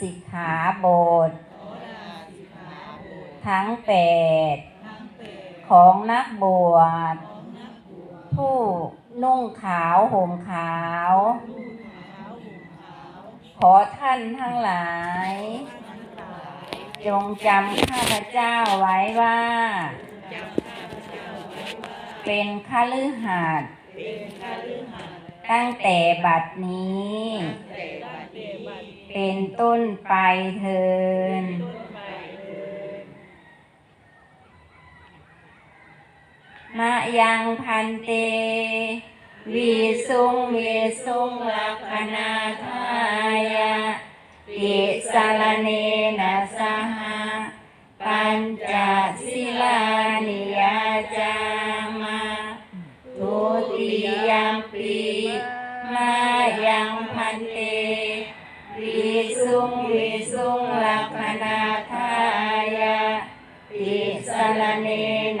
สิกขาบท ทั้งแปดของนักบวชผู้นุ่งขาวห่มขาว ขอท่านทั้งหลาย จงจำข้าพเจ้าไว้ว่า เป็นข้าลือหัดตั้งแต่บัดนี้ เป็นต้นไปเทินมะยังพันเต วีสุงวีสุงลักนาทายะติสารเน งวิสุงลักขณาทายะติสาเน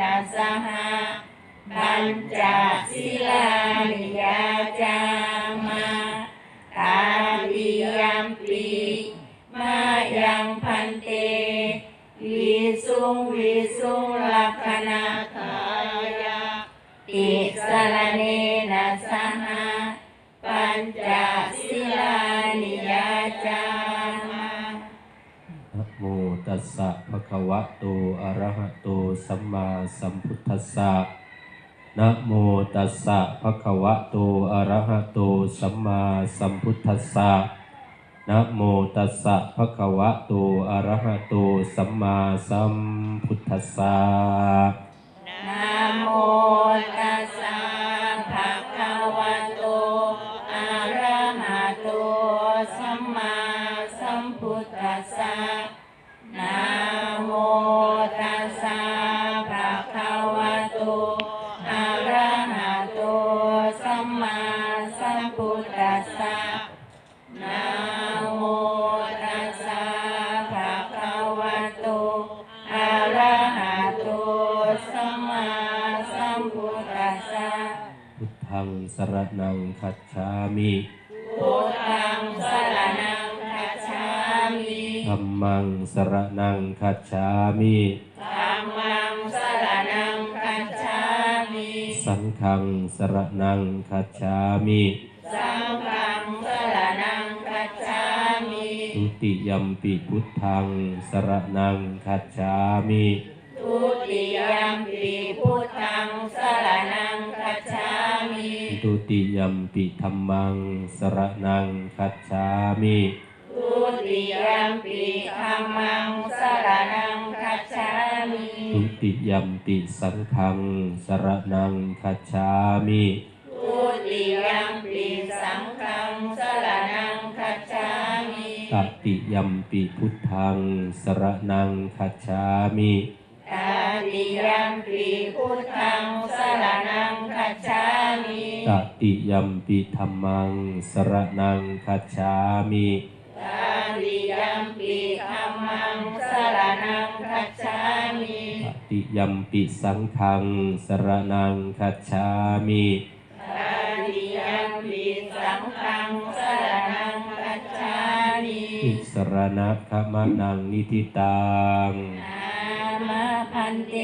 นะสหปัญจศิลานิยาจามาตาติยมปีมายังพันเตวิสุงวิสุงลักขณาทายะติสาเนนะสหปัญจศิลานิยาจา สสะภะคะวะโตอะระหะโตสัมมาสัมพุทธัสสะนะโมตัสสะภะคะวะโตอะระหะโตสัมมาสัมพุทธัสสะนะโมตัสสะภะคะวะโตอะระหะโตสัมมาสัมพุทธัสสะนะโมตัสสะภะคะวะโตอะระหะโตสัม นะโมตัสสะภะคะวะโตอะระหะโตสัมมาสัมพุทธัสสะพุทธังสรณังคัจฉามิพุทธังสรณังคัจฉามิธัมมังสรณังคัจฉามิธัมมังสรณังคัจฉามิ สังฆังสรณังคัจฉามิ มิทุติยัมปิพุทธังสรณังคัจฉามิทุติยมปีพุทธังสรณังคัจฉามิทุติยัมปิธัมมังสรณังคัจฉามิทุติยมปีธัมมังสรณังคัจฉามิทุติยัมปิสังฆังสรณังคัจฉามิทุติยมปีสังฆังสรณังคัจฉา มิตติยัมปิพุทธังสรณังคัจฉามิตาติยมปีพุทธังสรณังคัจฉามิตติยัมปิธัมมังสรณังคัจฉามิตาติยมปีธัมมังสรณังคัจฉามิตติยัมปิสังฆังสรณังคัจฉามิตาติยมปีสังฆังสรณังคัจฉามิอิ สรณะขมนังนิทิตังอามาพันเต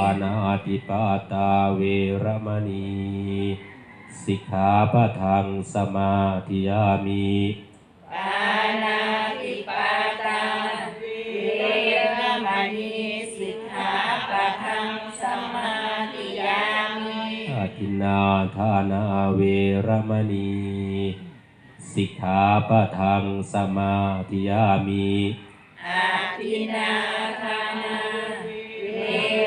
อานาติปาตาเวรมณีสิกขาปะทังสมาธิยามิปานาติปาตาเวรมณีสิกขาปะทังสมาธิยามิอาทินนาทานาเวรมณี สิกขาปะทังสมาธิยามิอาทินาทานาเว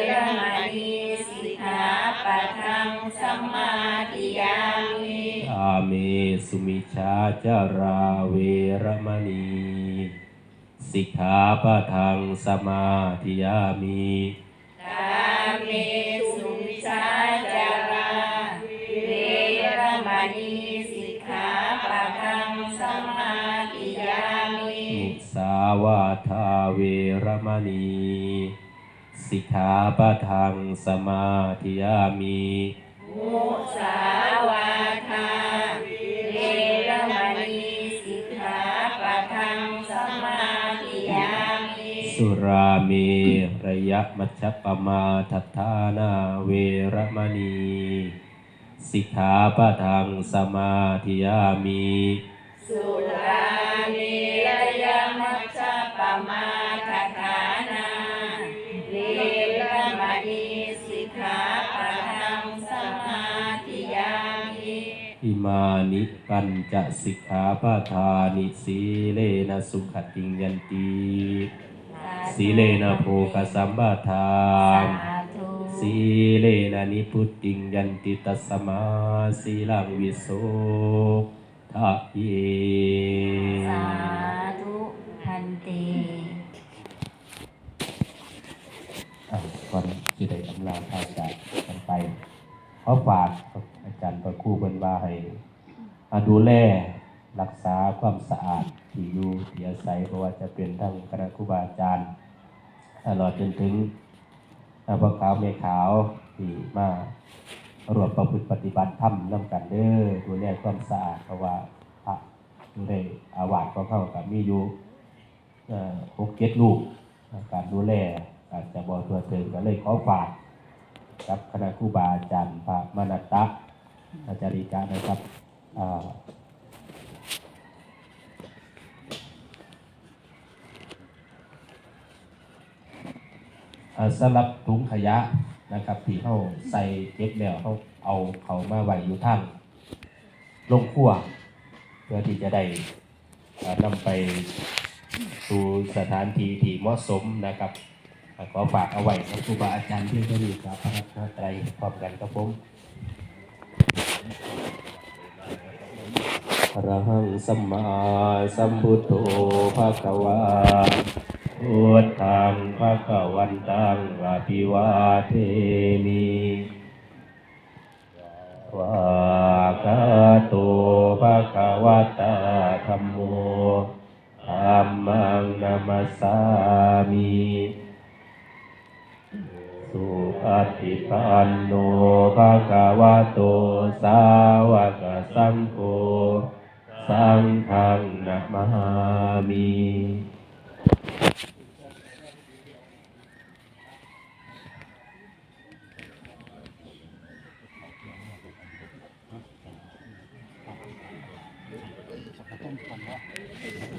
รมณีสิกขาปะทังสมาธิยามิอาเมสุมิชาจาราเวรมณีสิกขาปะทังสมาธิยามิกาเมสุมิชาจาราเวรมณีสิกขาปะ ทังสมาธิยามิมุสาวาทาเวรมณี สิกขาปะทังสมาธิยามิมุสาวาทาเวรมณีสิกขาปะทังสมาสุราเมระยะมัชฌปมาทัฏฐานาเวระมณี สิกขาปะทังสมาธิยามิสุราเมรยมัชฌปมาทฐานาเวรมณีสิกขาปะทังสมาธิยามิอิมานิปัญจสิกขาปะทานิสีเลนะสุขติงยันติสีเลนะโภคสัมปทาสาธุ สีเลนะนิพุตติงยันติตัสสมาสีลังวิโสทะเยสาธุพันเตอะก่อนที่ได้อำลาพระอาจารย์กันไปขอฝากอาจารย์พระครูเป็นว่าให้อะดูแลรักษาความสะอาดที่อยู่ที่อาศัยเพราะว่าจะเป็นทั้งคณะครูบาอาจารย์ตลอดจนถึง อะพระขาวเมขาวที่มารวมประพฤติปฏิบัติธรรมนำกันเด้อดูแลความสะอาดเพราะว่าพระอยู่ในอาวาสก็เข้ากับมีอยู่เอ่อหกเจ็ดลูกการดูแลอาจจะบอตัวถึงก็เลยขอฝากกับคณะครูบาอาจารย์พระมนัตตะอาจาริกานะครับอ่าอ่า สำหรับถุงขยะนะครับที่เขาใส่เก็บแล้วเขาเอาเขามาไว้อยู่ทั้งลงครัวเพื่อที่จะได้นำไปสู่สถานที่ที่เหมาะสมนะครับขอฝากเอาไว้ของครูบาอาจารย์เพื่อนะครับพระรัตนตรัยพร้อมกันครับผมอรหังสัมมาสัมพุทโธภะคะวา พุทธังภะคะวันตังอะภิวาเทมิวากาโตภะคะวะตาธัมโมธัมมังนามัสสามิสุปฏิปันโนภะคะวะโตสาวกสังโฆสังฆังนะมามิ ต้นก่อนว่า